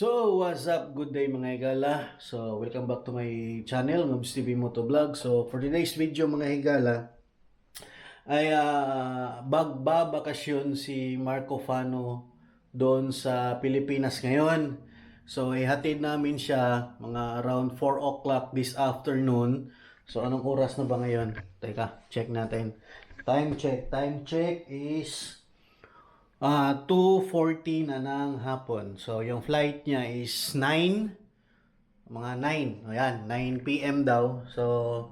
So, what's up? Good day mga higala. So, welcome back to my channel, Ngobs TV Moto Vlog. So, for today's video mga higala, ay uh, bagbabakasyon si Marco Fano doon sa Pilipinas ngayon. So, ihatid namin siya mga around 4 o'clock this afternoon. So, anong oras na ba ngayon? Teka, check natin. Time check. Time check is Ah, 2.40 na ng hapon. So, yung flight niya is 9. Mga 9. Ayan, 9 p.m. daw. So,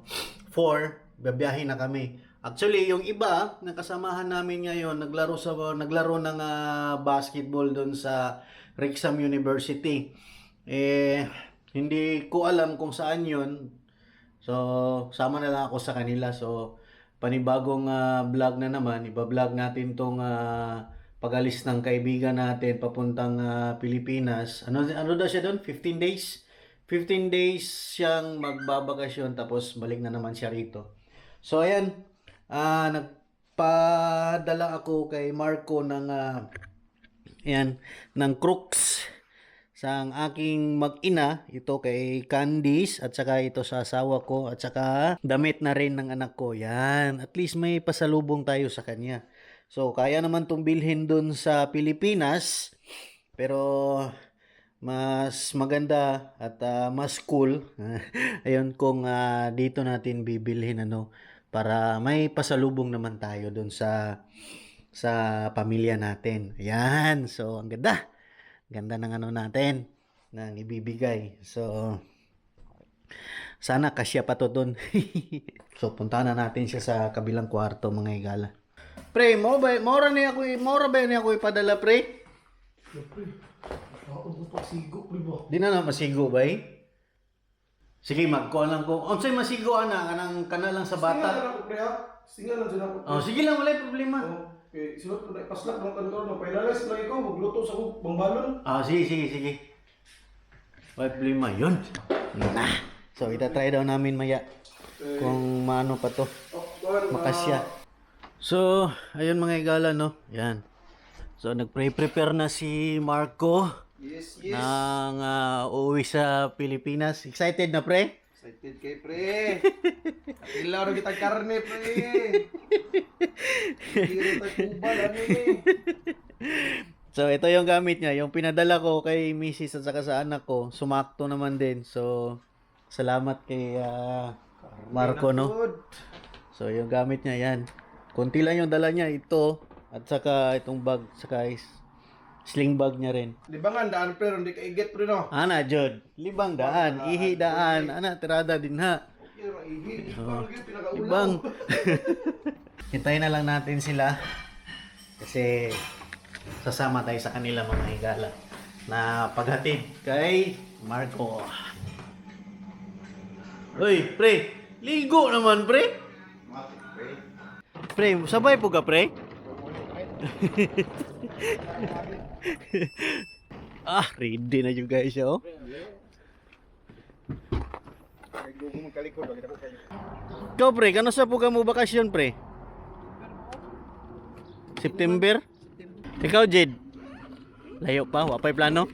4, babiyahe na kami. Actually, yung iba na kasamahan namin ngayon, naglaro sa naglaro ng ah, basketball doon sa Rexham University. Eh, hindi ko alam kung saan yun. So, sama na lang ako sa kanila. So, panibagong ah, vlog na naman. Iba-vlog natin tong ah, pag-alis ng kaibigan natin papuntang ah, Pilipinas. Ano ano daw siya doon? 15 days. 15 days siyang magbabakasyon tapos balik na naman siya rito. So ayan, ah nagpadala ako kay Marco ng ah, ayan, ng crooks sa aking mag-ina, ito kay Candice at saka ito sa asawa ko at saka damit na rin ng anak ko. Yan, at least may pasalubong tayo sa kanya. So, kaya naman itong bilhin dun sa Pilipinas, pero mas maganda at ah, mas cool. Ayun, kung ah, dito natin bibilhin ano, para may pasalubong naman tayo dun sa sa pamilya natin. Ayan, so ang ganda. Ganda ng ano natin, ng ibibigay. So, sana kasya pa to dun. so, punta na natin siya sa kabilang kwarto, mga igala. Pre, mo ba, mora ni ako, mora ba ni ako ipadala, pre? Ako mo pasigo, pre ba? Di na na masigo ba eh? Sige, magkuhan lang ko. Unsay masigo ana kanang kana lang sa bata. lang ako, pre ha? Singa lang dyan ako. pre. Oh, sige lang wala problema. Oh, Okay, sunod ko na ipaslak ng kantor na pailalas lang ikaw, magluto sa kong bangbalon. Ah, sige, sige, sige. Wala problema yun. Na. So, itatry daw namin maya kung maano pa to. Oh, Makasya. So, ayun mga igala, no? Yan. So, nag-prepare na si Marco Yes, yes. ng ah, uuwi sa Pilipinas. Excited na, pre? Excited kay pre. Ilaw na kita karne, pre. Hiro tayo kubal, ano eh. So, ito yung gamit niya. Yung pinadala ko kay Mrs. at saka sa anak ko, sumakto naman din. So, salamat kay ah, Marco, no? So, yung gamit niya, yan. Kunti lang yung dala niya. Ito, at saka itong bag, saka is sling bag niya rin. Libangan, daan pre, hindi ka iget pre no. Ana, Jod. Libang daan, ihi daan. Ana, tirada din ha. Okay, raihid. Ibang yun, pinakaulaw. Ibang. Hintayin na lang natin sila. Kasi sasama tayo sa kanila mga higala na paghatid kay Marco. Uy, pre. Ligo naman, pre. Pre, sabay po ka, pre? ah, ready na yung guys, oh. Ikaw, pre, kano sa puga mo bakasyon, pre? September? Ikaw, Jed? Layo pa, wapay plano?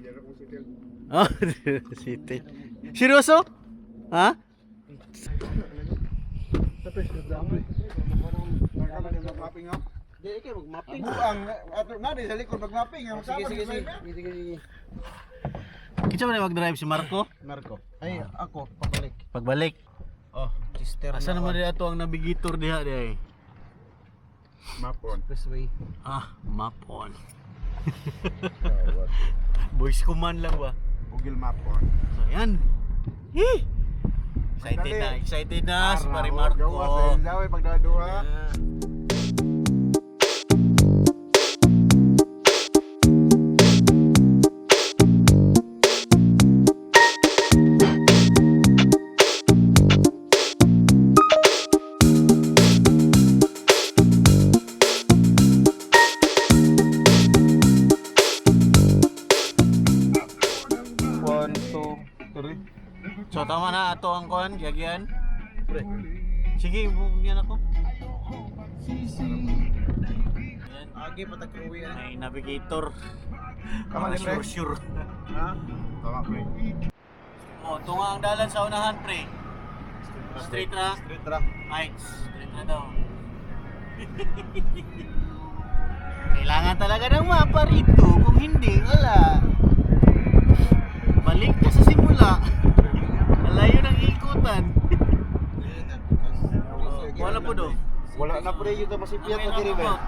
Oh, city. Seryoso? Ha? Di, kayo mag-mapping. Buang, ato nga, di sa likod mag-mapping. Sige, sige, sige. Kitsa ba na mag-drive si Marco? Marco. Ay, ako, pabalik. Pagbalik. Oh, sister Asa naman rin ato ang navigator diha di ay? Mapon. Expressway. Ah, map on. Voice command lang ba? Google Mapon. So, yan. Hee! Excited na, excited na si Pare Marco. Daway pagdaduha. Ah. One, Tama na ato ang kuan, gagyan. Sige, bugyan ako. Yan. Agi pa tagruwi May navigator. Tama Para ni, pre? sure sure. Ha? Tama, pre. Oh, tunga ang dalan sa unahan, pre. Straight ra. Straight ra. Ay, straight na daw. Kailangan talaga ng mapa rito. Kung hindi, wala. Balik ka sa simula. Malayo ng ikutan. Wala po do. Wala na pre, yun na masipiyat na diri ba?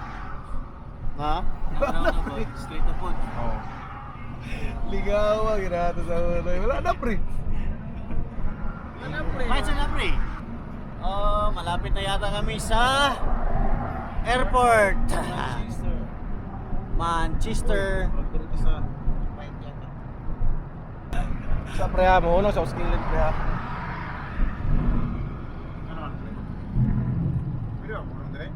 Ha? Straight na po. Oo. Ligawa, ginato sa ulo. Wala na pre. Kahit saan na, pre? Oh, malapit na yata kami sa airport. Manchester. sa preha mo, uno sa Uskilin preha. Video, mo dire.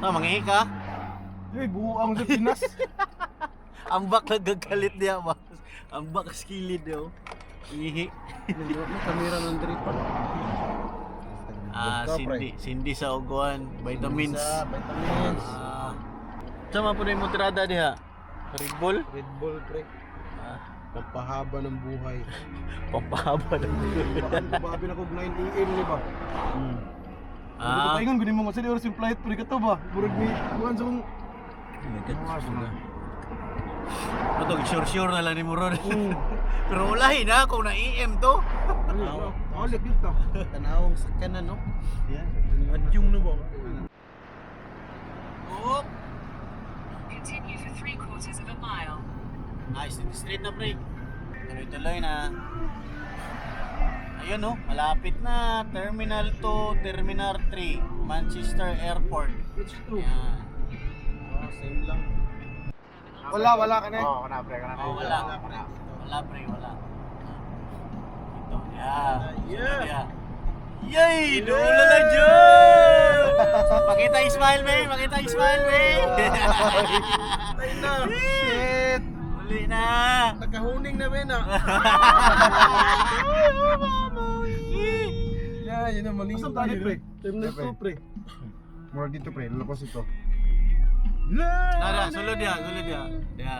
Ah, mangihi ka? Hey, buang sa Pinas. Ambak nagagalit niya ba? Ambak sa kilid daw. Ihi. Kamera ng trip pa. Ah, Cindy, Cindy sa uguan, vitamins. Sa vitamins. Ah. Sama po na yung tirada diha. Red Bull? Red Bull pre. Ah, Pampahaba ng buhay. pampahaba na. Babi na kog 9 AM ni ba? Hmm. Ah. Paingon guni mo masali oras yung flight pre kato ba? Murag ni kuan sa kong Ito, sure-sure na lang ni Muron. Pero ulahin na kung na-EM to. Oh, lip dito. Tanawang sa kanan, no? Yan. Adyong na ba? Oh, Continue for three quarters of a mile. Nice, straight na pre. Tuloy-tuloy na. Ayun no, malapit na. Terminal 2, Terminal 3, Manchester Airport. Which two? Yan. Oh, same lang. Wala, wala ka na. Oo, kana pre, kana Oh, wala. Wala pre, wala. Ito, yan. Yeah. Yeah. Yay! Dula na dyan! Pakita yung smile, babe! Pakita yung smile, babe! Ay na. Shit. Uli na! Nagkahuning na ba na? Yeah, yun ang maling. Saan tayo pre? Terminal 2 pre. Mura dito pre, lalapos ito. Nada, sulod dia, sulod dia. Dia.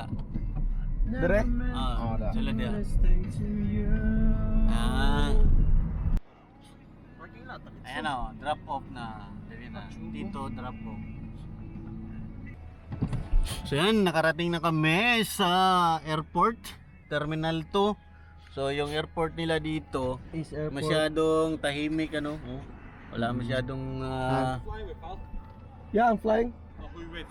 Dire? Ah, Oh, dah. sulod dia. Ah. Ayan o, drop off na. Dito, drop off. So yan, nakarating na kami sa airport, Terminal 2. So yung airport nila dito, Is airport. masyadong tahimik ano. Oh. Wala masyadong ah, Yeah, I'm flying. Oh, who you with?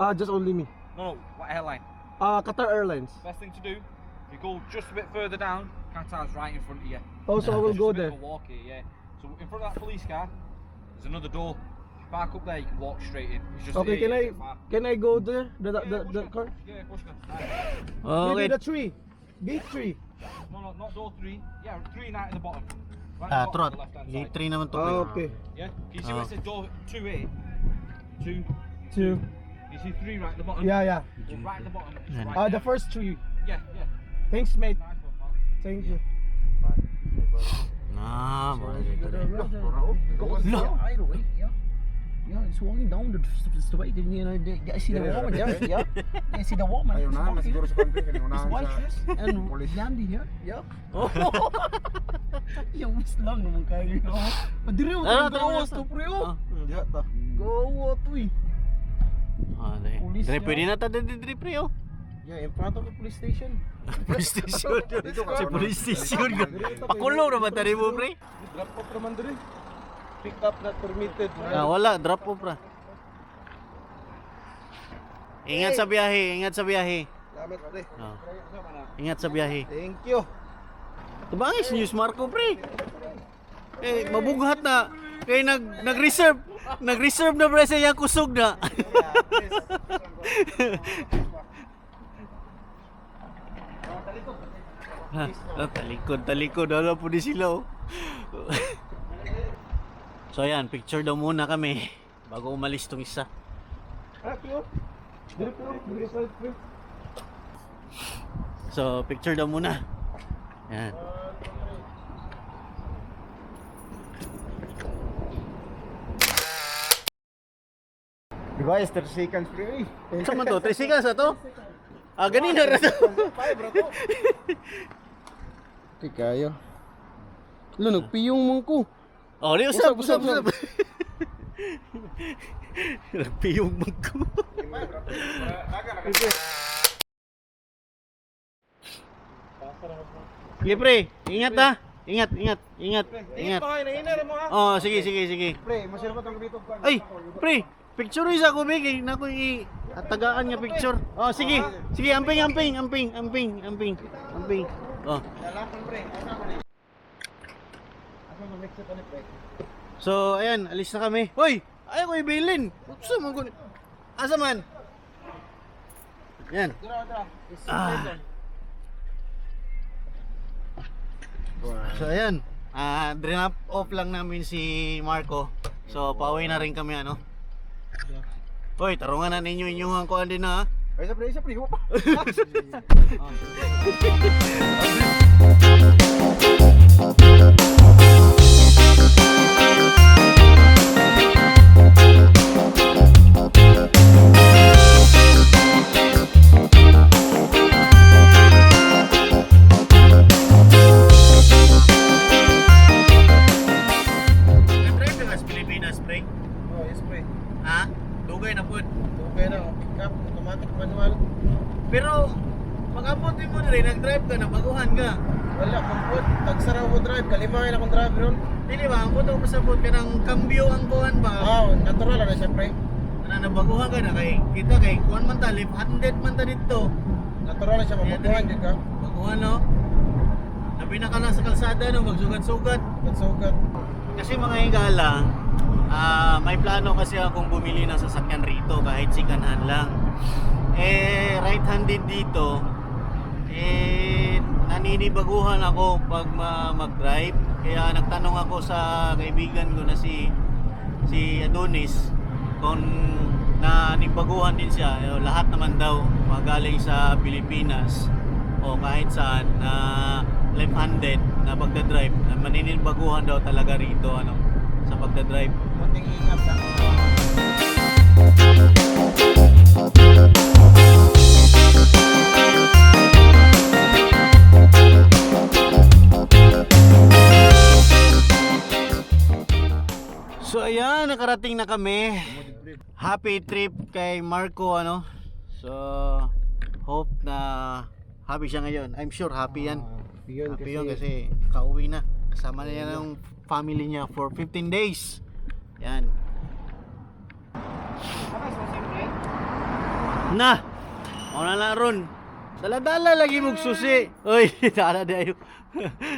Ah, just only me. No, no, what airline? Ah, Qatar Airlines. Best thing to do, you go just a bit further down, Qatar's right in front of you. Oh, so I will Just go a bit there. of a walk here, yeah. So in front of that police car, there's another door. Park up there, you can walk straight in. It's just Okay, can I can I go there? The the the, the car? Yeah, push the Okay. Maybe the tree. Gate tree. No, no, not door three. Yeah, three and out at the bottom. Right Ah, at the bottom, trot. the left-hand Gate 3 naman to. Ah, okay. Yeah. Can you see where it says door two A? Two. Two. You see three right at the bottom? Yeah, yeah. Well, right at the bottom. it's Yeah. right Ah, the there. first tree. Yeah, yeah. Thanks, mate. Nice one, pal. Thank you. Ah, mga dito rin. Yeah, yeah. Yeah, it's walking down the, the way, you know, the, I see the woman there, yeah. I see the woman. Ayaw it's na, walking. siguro sa country, It's unahan white sa... dress and Landy here, yeah. Yung miss lang naman kayo, you know. Padiri mo, Ah, gawas tama to, pre, Ah, oh. Diha ta. Gawa to, eh. ah. Police Dre, niya. pwede na tayo dre, pre, oh. Yeah, in front of the police station. Police station. Dito ka, ano? police station. Dito, Pakulong naman tayo mo, pre. Drop off naman diri. Pick up not permitted. Ah, wala, drop off ra. Ingat sa biyahe, ingat sa biyahe. Salamat, pre. Ah. Ingat sa biyahe. Thank you. Tabangis news Marco, pre. Eh, mabughat na. Kaya nag nag-reserve. Nag-reserve na pre sa iyang kusog na. Ha, ah, talikod, talikod. Wala po di sila, oh. so, ayan, picture daw muna kami bago umalis tong isa. So, picture daw muna. Yan. Di ba, 30 seconds pre. Sa man to? 3 seconds na to? Ah, ganina ra to. Di kayo. Lo, nagpiyong mong ko. Oh, di usap, usap, Usap. Nagpiyong magko. Sige pre, ingat ha. Ingat, ingat, ingat, ingat. Oh, sige, sige, sige. Pre, masira pa tong dito. Ay, pre, picture isa ko bigay na ko i tagaan nga picture. Oh, sige. Sige, amping, amping, amping, amping, amping, amping. Oh. So, ayan, alis na kami. Hoy, ayaw ko ibilin. Sa man ko. Asa man? Yan. Ah. So, ayan. Ah, drop off lang namin si Marco. So, pauwi na rin kami ano. Hoy, tarungan na ninyo inyong kuan din na. ha? Ay, sa pre, sa pre, pa. Wala, kumput. Tagsara mo drive, kalimay na akong drive ron. Dili ba, ang puto pasabot ka ng cambio ang kuhan ba? Ah, natural na siyempre. Na nabaguhan ka na kay kita kay kuhan man ta, lip handed man ta dito. Natural na siya, mabubuhan din ka. Baguhan no. Labi na ka lang sa kalsada no, magsugat-sugat. Sugat-sugat. Kasi mga higala, ah may plano kasi akong bumili ng sasakyan rito kahit second hand lang. Eh, right-handed dito, eh, naninibaguhan ako pag ma- mag-drive. Kaya nagtanong ako sa kaibigan ko na si si Adonis kung nanibaguhan din siya. Eh, lahat naman daw magaling sa Pilipinas o kahit saan na left-handed na pagdadrive na maninibaguhan daw talaga rito ano sa pagdadrive. Kunting ingat lang. Nakarating na kami. Happy trip kay Marco ano. So hope na happy siya ngayon. I'm sure happy yan. Yun, Happy yun kasi kauwi na. Kasama na yan ng family niya for 15 days. Yan. Na! Ona na ron. Dala-dala lagi mong susi. Uy, dala dayo.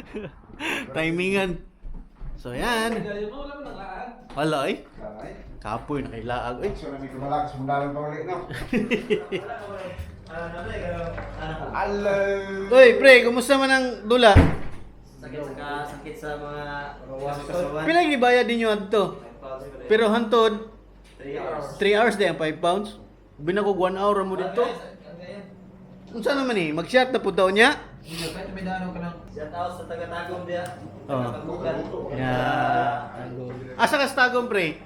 Timingan. So yan. Wala eh. Kapoy na kailaag. Eh. So, nami kumalak sa mundalan pa ulit, no? Hello! Uy, pre, kumusta man ang dula? Sakit sa sakit sa mga Pila gibayad ninyo adto? Pero hantod 3 hours din 5 pounds. Binako 1 hour mo dito. Unsa naman ni? Mag-shot na pud daw niya. Shout out sa taga-tagom dia. Oh. Taga-tugan. Yeah. Asa ka sa tagong pre?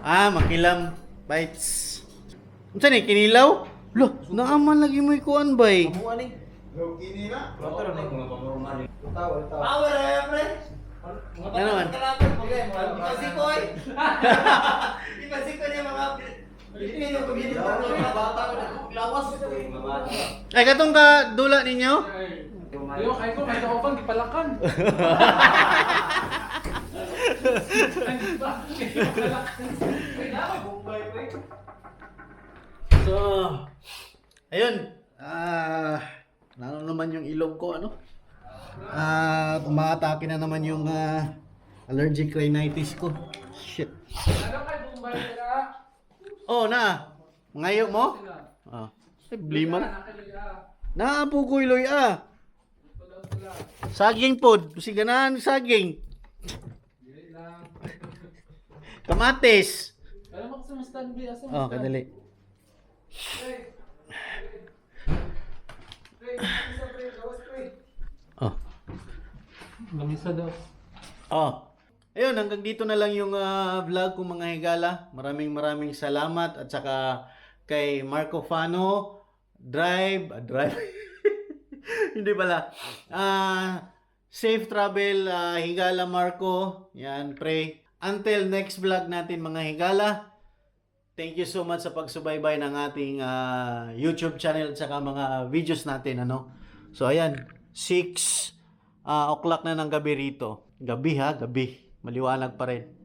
Ah, makilam. Bites. Unsa ni kinilaw? Lo, naaman lagi mo ikuan bay. Kamuha ni. Kini na? Motor ni mga pamurungan ni. Tawa, tawa. Power eh, pre. Ano naman? kalapit mo kay mga ipasiko eh. Ipasiko niya mga Pilipino community mga bata ko naglawas mga bata. Ay katong ka dula ninyo? Yo, kaya ko, kaya ako pang gipalakan. So, ayun. Ah, ano naman yung ilong ko, ano? Ah, umatake na naman yung ah, allergic rhinitis ko. Shit. Ano kayo Bombay ka? Oh, na. Ngayo mo? Ah. Ay, bliman. Naapo ko iloy ah. Saging pod. Kasi ganahan saging. Kamatis. Alam mo kasi mas asa Oh, kadali. Oh. Lamisa daw. Oh. Ayun, hanggang dito na lang yung ah, vlog ko mga higala. Maraming maraming salamat at saka kay Marco Fano drive, ah, drive. Hindi pala. Ah, safe travel, ah, Higala Marco. Yan, pray. Until next vlog natin mga Higala. Thank you so much sa pagsubaybay ng ating ah, YouTube channel at saka mga videos natin ano. So ayan, 6 ah, o'clock na ng gabi rito. Gabi ha, gabi. Maliwanag pa rin.